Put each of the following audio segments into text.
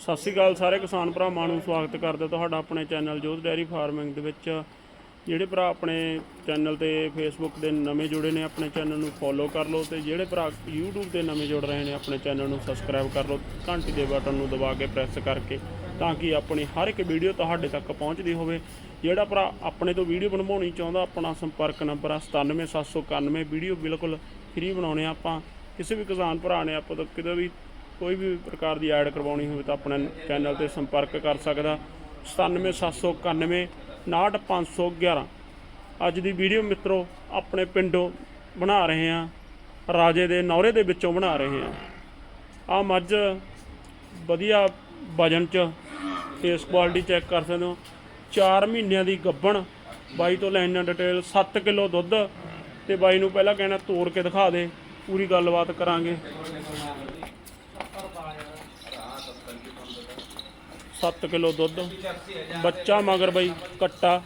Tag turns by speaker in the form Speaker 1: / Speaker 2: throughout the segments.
Speaker 1: ਸਤਿ ਸ਼੍ਰੀ ਅਕਾਲ ਸਾਰੇ ਕਿਸਾਨ ਭਰਾਵਾਂ ਨੂੰ ਸਵਾਗਤ ਕਰਦੇ ਤੁਹਾਡਾ ਆਪਣੇ ਚੈਨਲ ਜੋਧ ਡੈਰੀ ਫਾਰਮਿੰਗ ਦੇ ਵਿੱਚ। ਜਿਹੜੇ ਭਰਾ ਆਪਣੇ ਚੈਨਲ ਤੇ ਫੇਸਬੁੱਕ ਦੇ ਨਵੇਂ ਜੁੜੇ ਨੇ, ਆਪਣੇ ਚੈਨਲ ਨੂੰ ਫੋਲੋ ਕਰ ਲਓ ਤੇ ਜਿਹੜੇ ਭਰਾ YouTube ਤੇ ਨਵੇਂ ਜੁੜ ਰਹੇ ਨੇ, ਆਪਣੇ ਚੈਨਲ ਨੂੰ ਸਬਸਕ੍ਰਾਈਬ ਕਰ ਲਓ, ਘੰਟੀ ਦੇ ਬਟਨ ਨੂੰ ਦਬਾ ਕੇ ਪ੍ਰੈਸ ਕਰਕੇ ਤਾਂ ਕਿ ਆਪਣੀ ਹਰ ਇੱਕ ਵੀਡੀਓ ਤੁਹਾਡੇ ਤੱਕ ਪਹੁੰਚਦੀ ਹੋਵੇ। ਜਿਹੜਾ ਭਰਾ ਆਪਣੇ ਤੋਂ ਵੀਡੀਓ ਬਣਵਾਉਣੀ ਚਾਹੁੰਦਾ, ਆਪਣਾ ਸੰਪਰਕ ਨੰਬਰ ਆ 97791 ਵੀਡੀਓ ਬਿਲਕੁਲ ਫ੍ਰੀ ਬਣਾਉਣੇ ਆ ਆਪਾਂ। ਕਿਸੇ ਵੀ ਕਿਸਾਨ ਭਰਾ ਨੇ ਆਪਾਂ ਤੋਂ ਕਿਤੇ ਵੀ ਕੋਈ ਵੀ ਪ੍ਰਕਾਰ ਦੀ ਐਡ ਕਰਵਾਉਣੀ ਹੋਵੇ ਤਾਂ ਆਪਣੇ ਚੈਨਲ ਤੇ ਸੰਪਰਕ ਕਰ ਸਕਦਾ। 97791 69511 ਅੱਜ ਦੀ ਵੀਡੀਓ ਮਿੱਤਰੋ, ਆਪਣੇ ਪਿੰਡੋਂ ਬਣਾ ਰਹੇ ਆ ਰਾਜੇ ਦੇ ਨੌਰੇ ਦੇ ਵਿੱਚੋਂ ਬਣਾ ਰਹੇ ਆ ਆ ਮੱਝ ਵਧੀਆ ਵਜਨ ਚ ਫੇਸ ਕੁਆਲਿਟੀ ਚੈੱਕ ਕਰ ਸਕਦੇ ਹੋ। 4 ਮਹੀਨਿਆਂ ਦੀ ਗੱਬਣ ਬਾਈ ਤੋਂ ਲੈਣਾ ਡਿਟੇਲ 7 ਕਿਲੋ ਦੁੱਧ। ਤੇ ਬਾਈ ਨੂੰ ਪਹਿਲਾਂ ਕਹਿਣਾ ਤੋੜ ਕੇ ਦਿਖਾ ਦੇ। ਪੂਰੀ ਗੱਲਬਾਤ ਕਰਾਂਗੇ। 7 ਕਿਲੋ ਦੁੱਧ ਬੱਚਾ ਮਗਰ ਬਈ ਕੱਟਾ।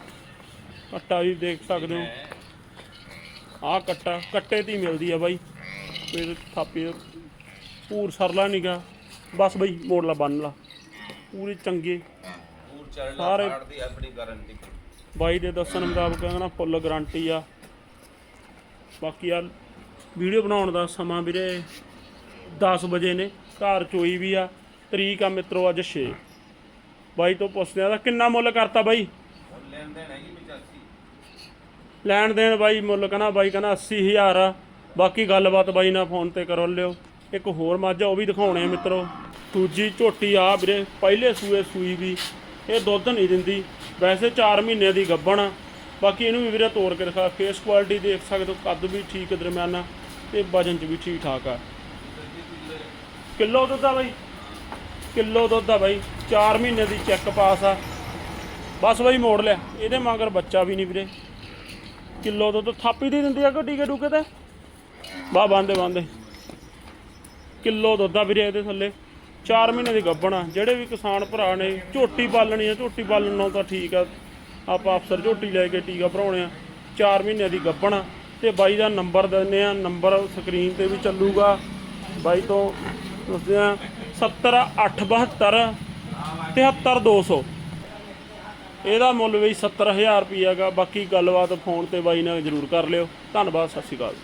Speaker 1: ਕੱਟਾ ਵੀ ਦੇਖ ਸਕਦੇ ਹੋ। ਆਹ ਕੱਟਾ ਕੱਟੇ ਦੀ ਮਿਲਦੀ ਆ ਬਾਈ। ਫਿਰ ਥਾਪੀ ਪੂਰ ਸਰਲਾ ਨੀਗਾ ਬਸ ਬਈ ਮੋੜ ਲਾ ਬੰਨ ਲਾ। ਪੂਰੀ ਚੰਗੇ।
Speaker 2: ਪੂਰ ਚੜਨਾ ਪਾੜ ਦੀ ਆਪਣੀ ਗਾਰੰਟੀ
Speaker 1: ਬਾਈ ਦੇ ਦੱਸਣ ਮੁਤਾਬਕ ਕਹਿੰਦਾ ਫੁੱਲ ਗਾਰੰਟੀ ਆ। ਬਾਕੀ ਆ ਵੀਡੀਓ ਬਣਾਉਣ ਦਾ ਸਮਾਂ ਵੀਰੇ। 10 ਵਜੇ ਨੇ, ਘਰ ਚੋਈ ਵੀ ਆ। ਤਰੀਕ ਆ ਮਿੱਤਰੋ, ਅੱਜ 6 ਬਾਈ ਤੋਂ ਪੁੱਛਦੇ ਆ ਦਾ ਕਿੰਨਾ ਮੁੱਲ ਕਰਤਾ ਬਾਈ?
Speaker 2: ਲੈਣ ਦੇਣ ਹੈਗੀ 85
Speaker 1: ਲੈਣ ਦੇਣ ਬਾਈ ਮੁੱਲ ਕਹਿੰਦਾ, ਬਾਈ ਕਹਿੰਦਾ 80000 ਆ। ਬਾਕੀ ਗੱਲਬਾਤ ਬਾਈ ਨਾਲ ਫੋਨ ਤੇ ਕਰੋ ਲਿਓ। ਇੱਕ ਹੋਰ ਮਾਝਾ ਉਹ ਵੀ ਦਿਖਾਉਣੇ ਆ ਮਿੱਤਰੋ। ਦੂਜੀ ਝੋਟੀ ਆ ਵੀਰੇ, ਪਹਿਲੇ ਸੂਏ ਸੂਈ ਵੀ। ਇਹ ਦੁੱਧ ਨਹੀਂ ਦਿੰਦੀ। ਵੈਸੇ 4 ਮਹੀਨੇ ਦੀ ਗੱਭਣ ਆ। ਬਾਕੀ ਇਹਨੂੰ ਵੀ ਵੀਰੇ ਤੋੜ ਕੇ ਦਿਖਾ ਫੇਸ ਕੁਆਲਿਟੀ ਦੇਖ ਸਕਦੇ ਹੋ, ਕੱਦ ਵੀ ਠੀਕ ਦਰਮਿਆਨਾ ਤੇ ਵਜਨ ਚ ਵੀ ਠੀਕ ਠਾਕ ਆ। ਕਿਲੋ ਦੁੱਧ ਆ ਬਾਈ। ਕਿਲੋ ਦੁੱਧ ਆ ਬਾਈ। 4 ਮਹੀਨੇ ਦੀ ਚੈੱਕ ਪਾਸ ਆ। ਬਸ ਬਾਈ ਮੋੜ ਲਿਆ। ਇਹਦੇ ਮਗਰ ਬੱਚਾ ਵੀ ਨਹੀਂ ਵੀਰੇ। ਕਿਲੋ ਦੁੱਧ ਥਾਪੀ ਦੀ ਦਿੰਦੀ ਆ ਕਿ ਟੀਕੇ ਟੂਕੇ ਤੇ? ਬਾ ਬੰਦੇ ਬੰਦੇ। ਕਿਲੋ ਦੁੱਧ ਆ ਵੀਰੇ ਇਹਦੇ ਥੱਲੇ। 4 ਮਹੀਨੇ ਦੀ ਗੱਭਣ ਆ। ਜਿਹੜੇ ਵੀ ਕਿਸਾਨ ਭਰਾ ਨੇ, ਝੋਟੀ ਪਾਲਣੀ ਆ, ਝੋਟੀ ਪਾਲਣ ਨਾਲ ਤਾਂ ਠੀਕ ਆ। ਆਪਾਂ ਅਫਸਰ ਝੋਟੀ ਲੈ ਕੇ ਟੀਕਾ ਭਰਾਉਣੇ ਆ। 4 ਮਹੀਨੇ ਦੀ ਗੱਭਣ ਆ। ਤੇ ਬਾਈ ਦਾ ਨੰਬਰ ਦਿੰਦੇ ਆ। ਨੰਬਰ ਸਕਰੀਨ ਤੇ ਵੀ ਚੱਲੂਗਾ। ਬਾਈ ਤੋਂ ਦੱਸਦੇ ਆ 70872 73200 ਇਹਦਾ ਮੁੱਲ ਵੀ 70000 ਰੁਪਈਆ ਗਾ ਬਾਕੀ ਗੱਲਬਾਤ ਫੋਨ ਤੇ ਬਾਈ ਨਾਲ ਜ਼ਰੂਰ ਕਰ ਲਿਓ। ਧੰਨਵਾਦ, ਸਤਿ ਸ਼੍ਰੀ ਅਕਾਲ।